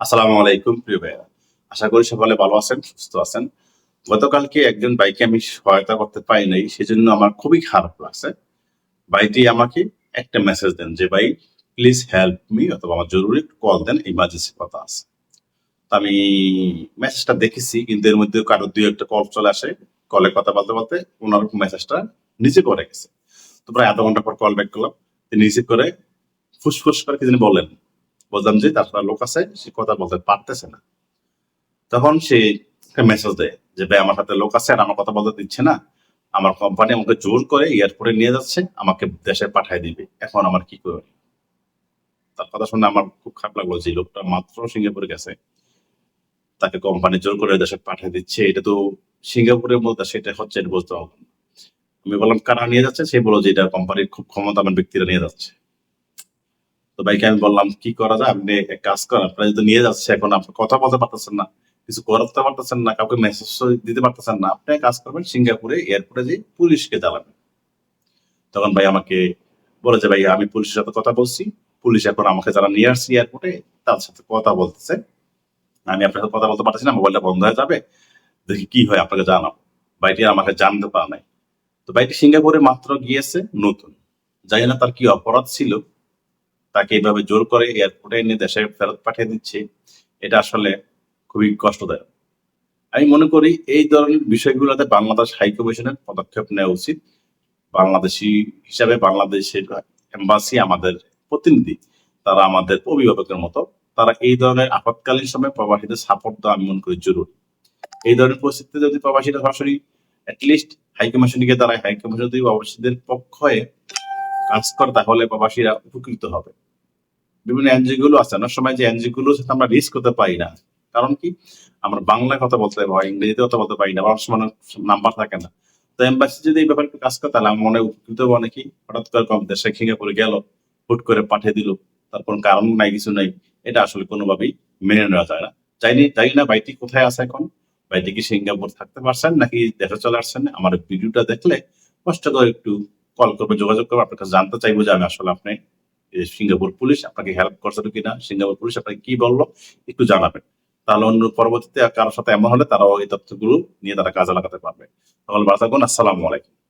আসসালামু আলাইকুম, প্রিয় ভাইয়া আশা করি সকলে ভালো আছেন, সুস্থ আছেন। গতকালকে একজন বাইকে আমি সহায়তা করতে পারি নাই, সেজন্য আমার খুবই খারাপ লাগছে। ভাইটি আমাকে একটা মেসেজ দেন যে, ভাই প্লিজ হেল্প মি অথবা আমার জরুরি কল দেন ইমার্জেন্সি কথা আছে। তো আমি মেসেজটা দেখেছি, কিন্তু এর মধ্যে কারও দুই একটা কল চলে আসে কলে কথা বলতে বলতে ওনার মেসেজটা নিচে করে গেছে। তো প্রায় আধা ঘণ্টা পর কল ব্যাক করলাম। রিসিভ করে ফুসফুস করে কি বলেন বললাম যে তার লোক আছে, সে কথা বলতে পারতেছে না। তখন সে মেসেজ দেয় যে, ভাই, আমার হাতে লোক আছে আর আমার কথা বলতে দিচ্ছে না। আমার কোম্পানি আমাকে জোর করে এয়ারপোর্টে নিয়ে যাচ্ছে, আমাকে দেশে পাঠিয়ে দিবে। এখন আমার কি করে তার কথা শুনে আমার খুব খারাপ লাগল যে লোকটা মাত্র সিঙ্গাপুরে গেছে। তাকে কোম্পানি জোর করে দেশে পাঠিয়ে দিচ্ছে। এটা তো সিঙ্গাপুরের মধ্যে সেটা হচ্ছে, এটা বুঝতে না। আমি বললাম, কারা নিয়ে যাচ্ছে? সে বলল যে, এটা কোম্পানির খুব ক্ষমতা ক্ষমতাবান ব্যক্তিরা নিয়ে যাচ্ছে। তো ভাইকে আমি বললাম, কি করা যায়? আপনি এক কাজ করেন, আপনারা যদি নিয়ে যাচ্ছে এখন আপনি কথা বলতে পারতেছেন না, কিছু করতে পারতেছেন না, কাউকে মেসেজ দিতে পারতেছেন না, আপনি কাজ করবেন, সিঙ্গাপুরে এয়ারপোর্টে যে পুলিশকে জ্বালাবেন। তখন ভাই আমাকে বলে যে, ভাই, আমি পুলিশের সাথে কথা বলছি, পুলিশ এখন আমাকে যারা নিয়ে আসছে এয়ারপোর্টে তার সাথে কথা বলতেছে। আমি আপনার সাথে কথা বলতে পারতেছি না মোবাইলটা বন্ধ হয়ে যাবে, দেখি কি হয়, আপনাকে জানাব। ভাইটি আমাকে জানতে পারে নাই। তো ভাইটি সিঙ্গাপুরে মাত্র গিয়েছে, নতুন। জানি না তার কি অপরাধ ছিল তাকে এইভাবে জোর করে এয়ারপোর্টে এনে দেশে ফেরত পাঠিয়ে দিচ্ছে, এটা আসলে খুবই কষ্টদায়ক। আমি মনে করি এই ধরনের বিষয়গুলোতে বাংলাদেশ হাই কমিশনের পদক্ষেপ নেওয়া উচিত। বাংলাদেশি হিসাবে বাংলাদেশের এম্বাসি আমাদের প্রতিনিধি, তারা আমাদের অভিভাবকের মতো, তারা এই ধরনের আপৎকালীন সময় প্রবাসীদের সাপোর্ট দেওয়া আমি মনে করি জরুরি। এই ধরনের পরিস্থিতিতে যদি প্রবাসীরা সরাসরি অ্যাটলিস্ট হাই কমিশনকে তারা হাই কমিশন যদি প্রবাসীদের পক্ষে কাজ করে, তাহলে প্রবাসীরা উপকৃত হবে। বিভিন্ন এনজিও গুলো আছে। অনেক সময় যে এনজিও গুলোর সাথে আমরা রিস্ক করতে পারি না। কারণ কি? আমরা বাংলায় কথা বলতে হয় ইংরেজিতে কথা বলতে পারি না অনেক সময় নাম্বার থাকে না। তো এম্বাসি যদি এই ব্যাপারে কাজ করে, তাহলে আমার মনে উপকৃত হবে অনেকেই। হঠাৎ করে কম দেশে সিঙ্গাপুরে গেল, হুট করে পাঠিয়ে দিল, তার কোনো কারণ নাই, কিছু নাই। এটা আসলে কোনোভাবেই মেনে নেওয়া যায় না। জানি জানি না বাইটি কোথায় আছে এখন। বাইটি কি সিঙ্গাপুর থাকতে পারছেন নাকি দেশে চলে আসছেন? আমার ভিডিওটা দেখলে কষ্ট করে একটু কল করবে, যোগাযোগ করবে। আপনার কাছে জানতে চাইব যে আমি আসলে আপনি সিঙ্গাপুর পুলিশ আপনাকে হেল্প করছে কিনা, সিঙ্গাপুর পুলিশ আপনাকে কি বলল একটু জানাবেন। তাহলে অন্য পরবর্তীতে কারোর সাথে এমন হলে তারাও এই তথ্যগুলো নিয়ে তারা কাজে লাগাতে পারবে। তাহলে ভালো আসসালামু আলাইকুম।